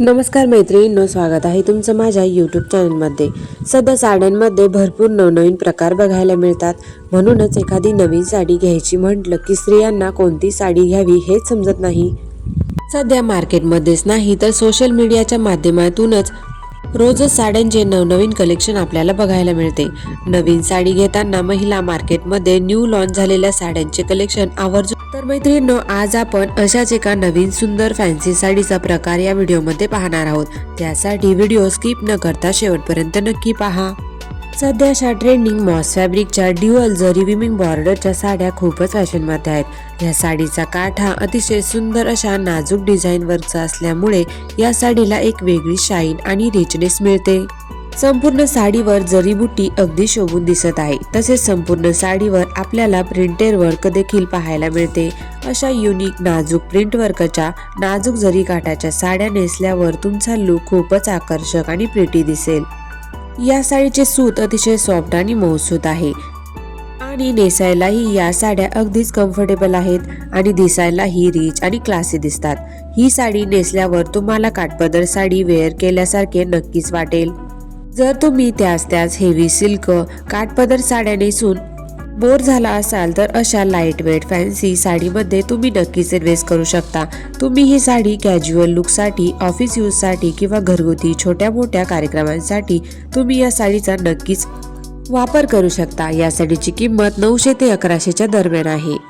नमस्कार मैत्रिणींनो स्वागत आहे तुमचं माझ्या यूट्यूब चॅनलमध्ये सध्या साड्यांमध्ये भरपूर नवनवीन प्रकार बघायला मिळतात. म्हणूनच एखादी नवीन साडी घ्यायची म्हटलं की स्त्रियांना कोणती साडी घ्यावी हेच समजत नाही. सध्या मार्केटमध्येच नाही तर सोशल मीडियाच्या माध्यमातूनच रोजच साड्यांचे नवनवीन कलेक्शन आपल्याला बघायला मिळते. नवीन साडी घेताना महिला मार्केटमध्ये न्यू लॉन्च झालेल्या साड्यांचे कलेक्शन आवर्जून तर मैत्रिणींनो आज आपण अशाच एका नवीन सुंदर फॅन्सी साडीचा प्रकार या व्हिडिओमध्ये पाहणार आहोत. त्यासाठी व्हिडिओ स्किप न करता शेवटपर्यंत नक्की पहा. सध्या अशा ट्रेंडिंग मॉस फॅब्रिकच्या ड्युअल जरी विमिंग बॉर्डरच्या साड्या खूपच फॅशनमध्ये आहेत. या साडीचा काठ हा अतिशय सुंदर अशा नाजूक डिझाईनवरचा असल्यामुळे या साडीला एक वेगळी शाईन आणि रिचनेस मिळते. संपूर्ण साडीवर जरीबुटी अगदी शोभून दिसत आहे तसेच संपूर्ण साडीवर आपल्याला प्रिंटेड वर्क देखील पाहायला मिळते. अशा युनिक नाजूक प्रिंट वर्कच्या नाजूक जरी काठाच्या साड्या नेसल्यावर तुमचा लुक खूपच आकर्षक आणि प्रिटी दिसेल. या साडीचे सूत अतिशय सॉफ्ट आणि मऊसूत आहे. आणि नेसायलाही या साड्या अगदीच कम्फर्टेबल आहेत आणि दिसायलाही रिच आणि क्लासी दिसतात. ही साडी नेसल्यावर तुम्हाला काटपदर साडी वेअर केल्यासारखे नक्कीच वाटेल. जर तुम्ही त्याच त्याच हेवी सिल्क काठपदर साड्या नेसून बोर झाला असाल तर अशा लाइट वेट फॅन्सी साडीमध्ये तुम्ही नक्कीच इन्व्हेस्ट करू शकता. तुम्ही ही साडी कॅज्युअल लुकसाठी ऑफिस यूजसाठी किंवा घरगुती छोट्या मोठ्या कार्यक्रमांसाठी तुम्ही या साडीचा नक्कीच वापर करू शकता. या साडीची किंमत नऊशे ते अकराशेच्या दरम्यान आहे.